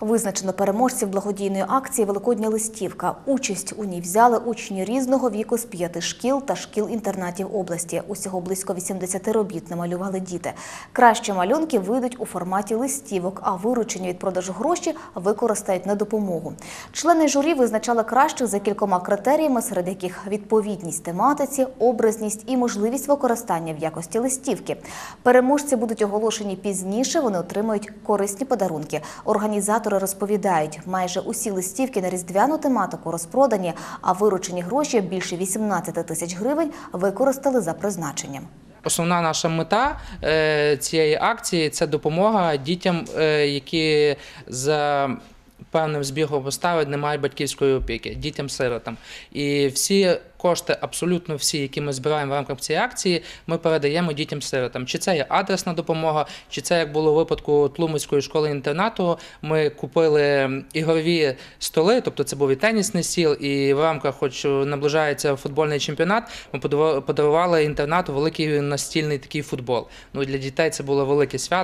Визначено переможців благодійної акції Великодня листівка. Участь у ній взяли учні різного віку з п'яти шкіл та шкіл-інтернатів області. Усього близько 80 робіт намалювали діти. Кращі малюнки вийдуть у форматі листівок, а виручені від продажу гроші використають на допомогу. Члени журі визначали кращих за кількома критеріями, серед яких відповідність тематиці, образність і можливість використання в якості листівки. Переможці будуть оголошені пізніше. Вони отримують корисні подарунки. Організатори розповідають, майже усі листівки на різдвяну тематику розпродані, а виручені гроші більше 18 тисяч гривень використали за призначенням. Основна наша мета е, цієї акції це допомога дітям, е, які за певним збігом обставин не мають батьківської опіки, дітям-сиротам. І всі кошти, абсолютно всі, які ми збираємо в рамках цієї акції, ми передаємо дітям-сиротам. Чи це є адресна допомога, чи це як було у випадку Тлумацької школи інтернату. Ми купили ігрові столи, тобто це був і тенісний стіл, і в рамках, хоч наближається футбольний чемпіонат, ми подарували інтернату великий настільний такий футбол. Ну для дітей це було велике свято.